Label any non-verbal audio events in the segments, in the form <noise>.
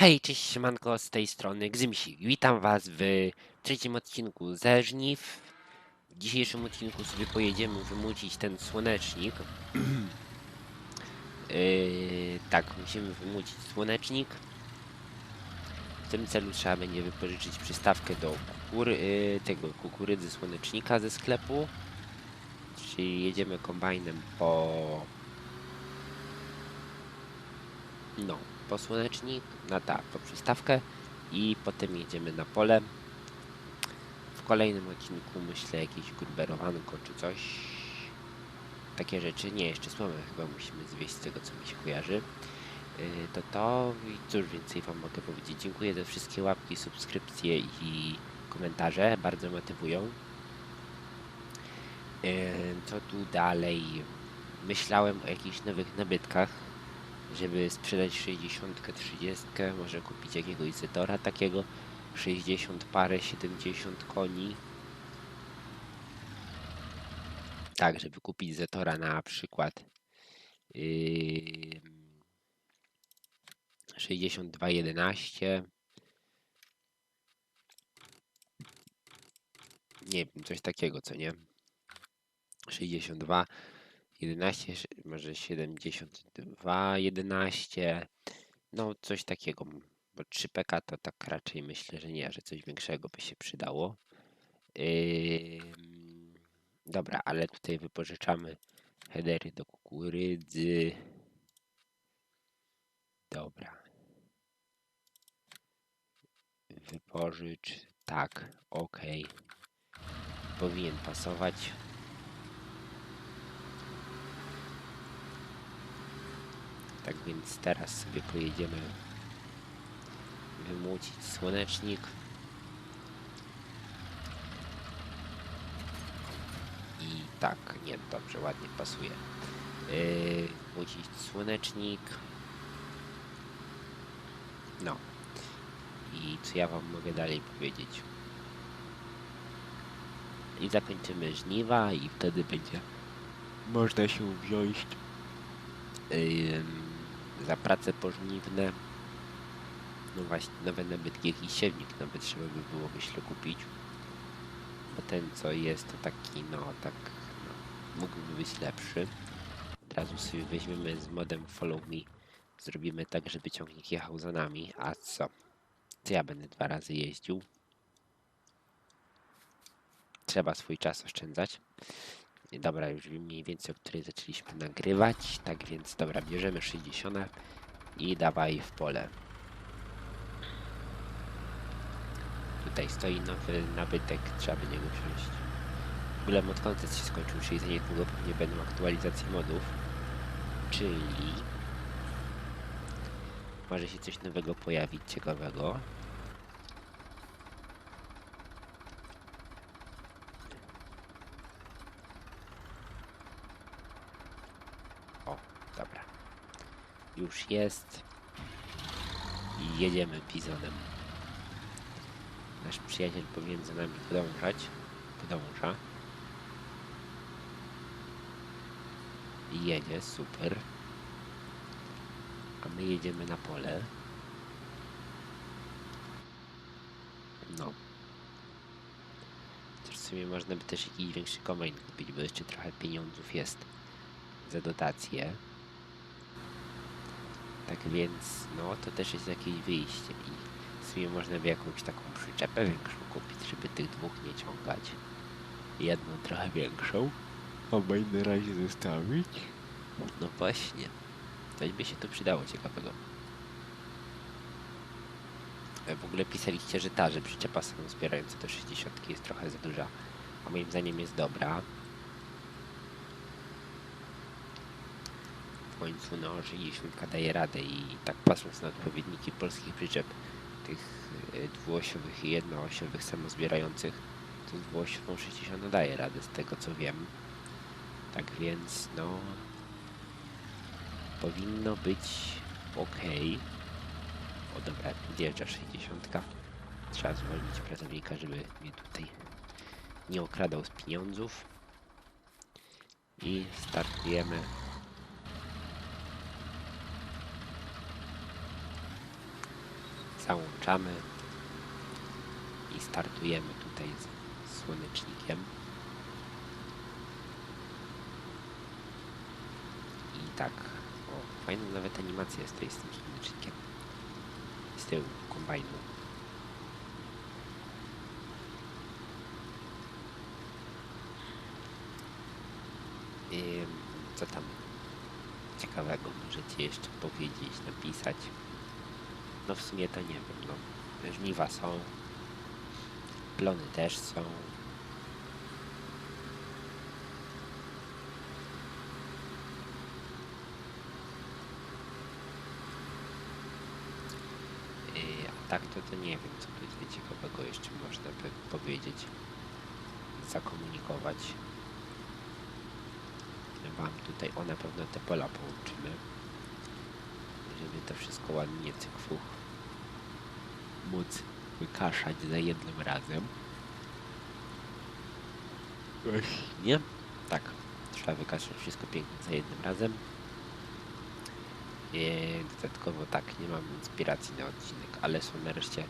Hej, cześć siemanko, z tej strony Gzymsik. Witam was w trzecim odcinku ze żniw. W dzisiejszym odcinku sobie pojedziemy wymucić ten słonecznik. <clears throat> Yy, tak, musimy wymucić słonecznik. W tym celu trzeba będzie wypożyczyć przystawkę do kukury, yy, tego kukurydzy słonecznika ze sklepu. Czyli jedziemy kombajnem po no, po słonecznik, na tak, po przystawkę i potem jedziemy na pole. W kolejnym odcinku myślę jakieś gruberowanko czy coś. Takie rzeczy. Nie, jeszcze słomę chyba musimy zwieść z tego co mi się kojarzy. Yy, to to i cóż więcej wam mogę powiedzieć. Dziękuję za wszystkie łapki, subskrypcje i komentarze. Bardzo motywują. Yy, co tu dalej? Myślałem o jakichś nowych nabytkach żeby sprzedać 60, 30, może kupić jakiegoś Zetora takiego, 60 parę, 70 koni. Tak, żeby kupić Zetora na przykład yy, 62, 11. Nie wiem, coś takiego, co nie? 62, 11, sz- może 72, 11, no coś takiego, bo 3 PK to tak raczej myślę, że nie, że coś większego by się przydało. Ym, dobra, ale tutaj wypożyczamy headery do kukurydzy. Dobra. Wypożycz, tak, ok. Powinien pasować. Tak więc teraz sobie pojedziemy wymucić słonecznik. I tak, nie, dobrze, ładnie pasuje. Yy, słonecznik. No. I co ja wam mogę dalej powiedzieć? I zakończymy żniwa i wtedy będzie można się wziąć ym, za prace pożniwne. No właśnie, nowe nabytki, jakiś siewnik nawet trzeba by było myślę kupić. Bo ten co jest to taki, no tak, no, mógłby być lepszy. Od razu sobie weźmiemy z modem follow me. Zrobimy tak, żeby ciągnik jechał za nami. A co? To ja będę dwa razy jeździł. Trzeba swój czas oszczędzać. Dobra, już mniej więcej, o której zaczęliśmy nagrywać. Tak więc, dobra, bierzemy 60 i dawaj w pole. Tutaj stoi nowy nabytek, trzeba by niego wziąć. W ogóle mod content się skończył, czyli za niedługo pewnie będą aktualizacje modów. Czyli może się coś nowego pojawić, ciekawego. O, dobra. Już jest. I jedziemy bizonem. Nasz przyjaciel za nami podążać. Podąża. I jedzie, super. A my jedziemy na pole. No. Też w sumie można by też jakiś większy kombajn kupić, bo jeszcze trochę pieniądzów jest za dotację. Tak więc, no to też jest jakieś wyjście i w sumie można by jakąś taką przyczepę większą kupić, żeby tych dwóch nie ciągać. Jedną trochę większą, a na razie zostawić. No właśnie, coś by się tu przydało ciekawego. E, W ogóle pisaliście, że ta, że przyczepa samozbierająca do 60 jest trochę za duża, a moim zdaniem jest dobra. W końcu no 60 daje radę i tak patrząc na odpowiedniki polskich przyczep, tych e, dwuosiowych i jednoosiowych samozbierających, to z dwuosiową 60 daje radę z tego co wiem. Tak więc no powinno być ok. O dobra, wjeżdża 60. Trzeba zwolnić pracownika, żeby mnie tutaj nie okradał z pieniądzów. I startujemy. Załączamy i startujemy tutaj z słonecznikiem. I tak, o, fajna nawet animacja jest tutaj z tym słonecznikiem. Z tyłu kombajnu. Ym, co tam ciekawego możecie jeszcze powiedzieć, napisać? No w sumie to nie wiem, no. Żniwa są. Plony też są. Yy, A tak to, to nie wiem, co tutaj ciekawego jeszcze można by powiedzieć, zakomunikować. Wam tutaj, o na pewno te pola połączymy, żeby to wszystko ładnie cykfuch móc wykaszać za jednym razem. Nie? Tak, trzeba wykaszać wszystko pięknie za jednym razem. I dodatkowo tak, nie mam inspiracji na odcinek, ale są nareszcie,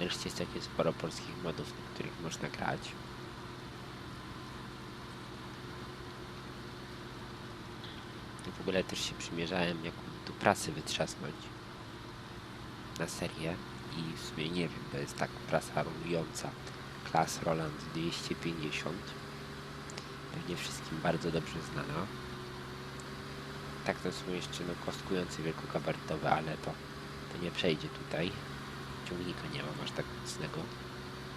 nareszcie jest takie sporo polskich modów, na których można grać. I w ogóle też się przymierzałem, jaką tu prasy wytrzasnąć na serię i w sumie nie wiem, to jest tak prasa rolująca klas Roland 250 pewnie wszystkim bardzo dobrze znana. Tak to są jeszcze no, kostkujące wielkogabarytowe, ale to, to nie przejdzie tutaj. Ciągnika nie mam aż tak mocnego.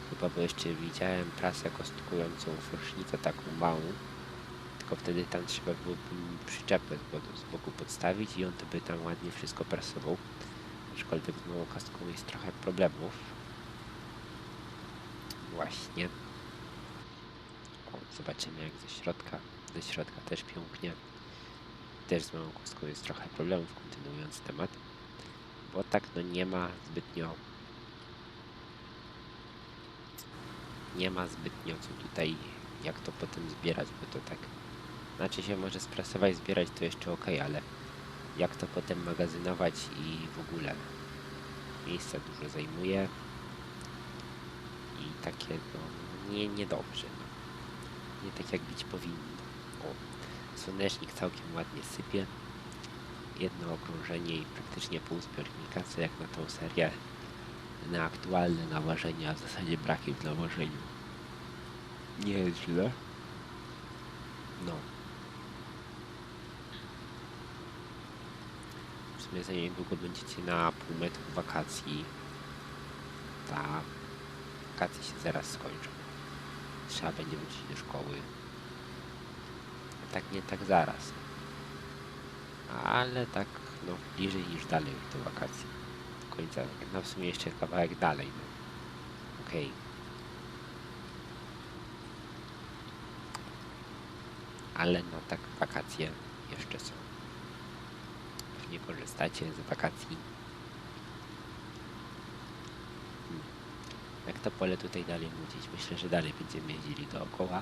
Chyba, bo jeszcze widziałem prasę kostkującą forsznicę taką małą. Tylko wtedy tam trzeba było przyczepę z boku podstawić i on to by tam ładnie wszystko prasował aczkolwiek z małą kostką jest trochę problemów. Właśnie. O, zobaczymy jak ze środka. Ze środka też pięknie. Też z małą kostką jest trochę problemów, kontynuując temat. Bo tak no nie ma zbytnio nie ma zbytnio co tutaj jak to potem zbierać, bo to tak znaczy się może sprasować, zbierać to jeszcze ok, ale jak to potem magazynować i w ogóle. Miejsca dużo zajmuje i takie no nie, niedobrze no. nie tak jak być powinno. O, słonecznik całkiem ładnie sypie. Jedno okrążenie i praktycznie pół zbiornika co jak na tą serię na aktualne nawożenia w zasadzie brakiem w nawożeniu nie jest źle? No w sumie za niedługo będziecie na pół metru wakacji. Ta wakacje się zaraz skończą. Trzeba będzie wrócić do szkoły. Tak nie tak zaraz. Ale tak no bliżej niż dalej do wakacji. Do końca. No w sumie jeszcze kawałek dalej. No. Okej. Okay. Ale no tak wakacje jeszcze są nie korzystacie z wakacji. Hmm. Jak to pole tutaj dalej nudzić? Myślę, że dalej będziemy jeździli dookoła,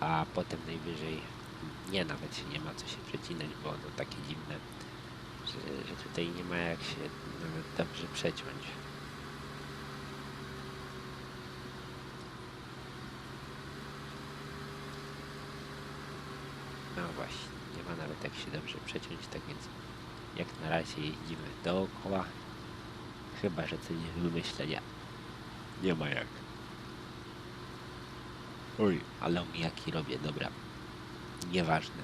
a potem najwyżej nie, nawet się nie ma co się przecinać, bo ono takie dziwne, że, że tutaj nie ma jak się nawet dobrze przeciąć. No właśnie, jak się dobrze przeciąć, tak więc jak na razie jeździmy dookoła. Chyba, że coś nie. Nie ma jak. Oj, ale omijaki robię, dobra. Nieważne.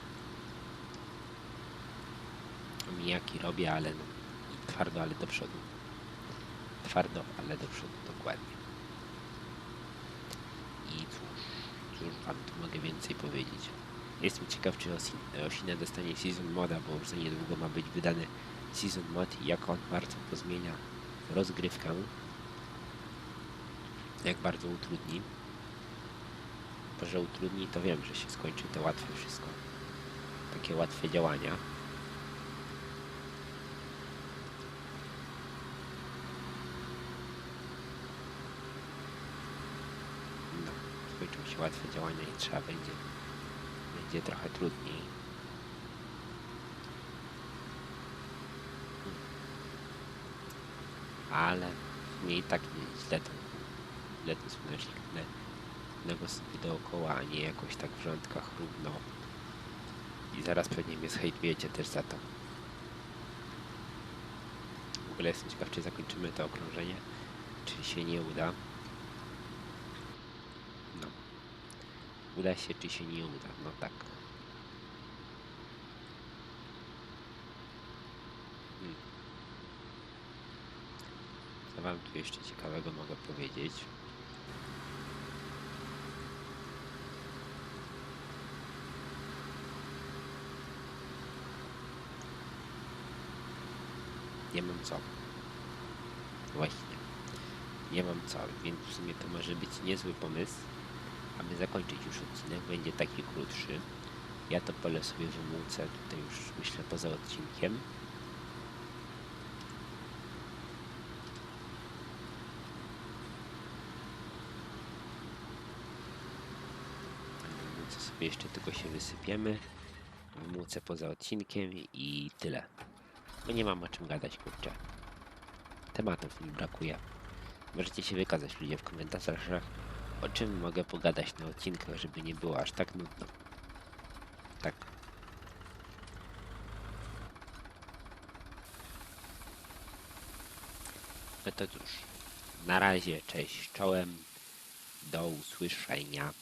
Omijaki robię, ale no, twardo, ale do przodu. Twardo, ale do przodu, dokładnie. I cóż, cóż wam tu mogę więcej powiedzieć. Jestem ciekaw, czy Osin- Osina dostanie Season Moda, bo już za niedługo ma być wydany Season Mod i jak on bardzo pozmienia rozgrywkę. Jak bardzo utrudni. Bo że utrudni, to wiem, że się skończy to łatwe wszystko. Takie łatwe działania. No, skończą się łatwe działania i trzeba będzie będzie trochę trudniej. ale sumie i tak nie źle to, źle to słonecznik innego sobie dookoła, a nie jakoś tak w rządkach równo. I zaraz pewnie mnie zhejtujecie też za to. W ogóle jestem ciekaw, czy zakończymy to okrążenie, czy się nie uda. No. Uda się, czy się nie uda? No tak. Hmm. Co wam tu jeszcze ciekawego mogę powiedzieć? Nie mam co. Właśnie. Nie mam co, więc w sumie to może być niezły pomysł, aby zakończyć już odcinek. Będzie taki krótszy. Ja to pole sobie wymłócę tutaj już myślę poza odcinkiem. Wymłócę sobie jeszcze tylko się wysypiemy. Wymłócę poza odcinkiem i tyle. Bo nie mam o czym gadać, kurczę. Tematów mi brakuje. Możecie się wykazać ludzie w komentarzach, o czym mogę pogadać na odcinkach, żeby nie było aż tak nudno. Tak. No to cóż. Na razie, cześć czołem. Do usłyszenia.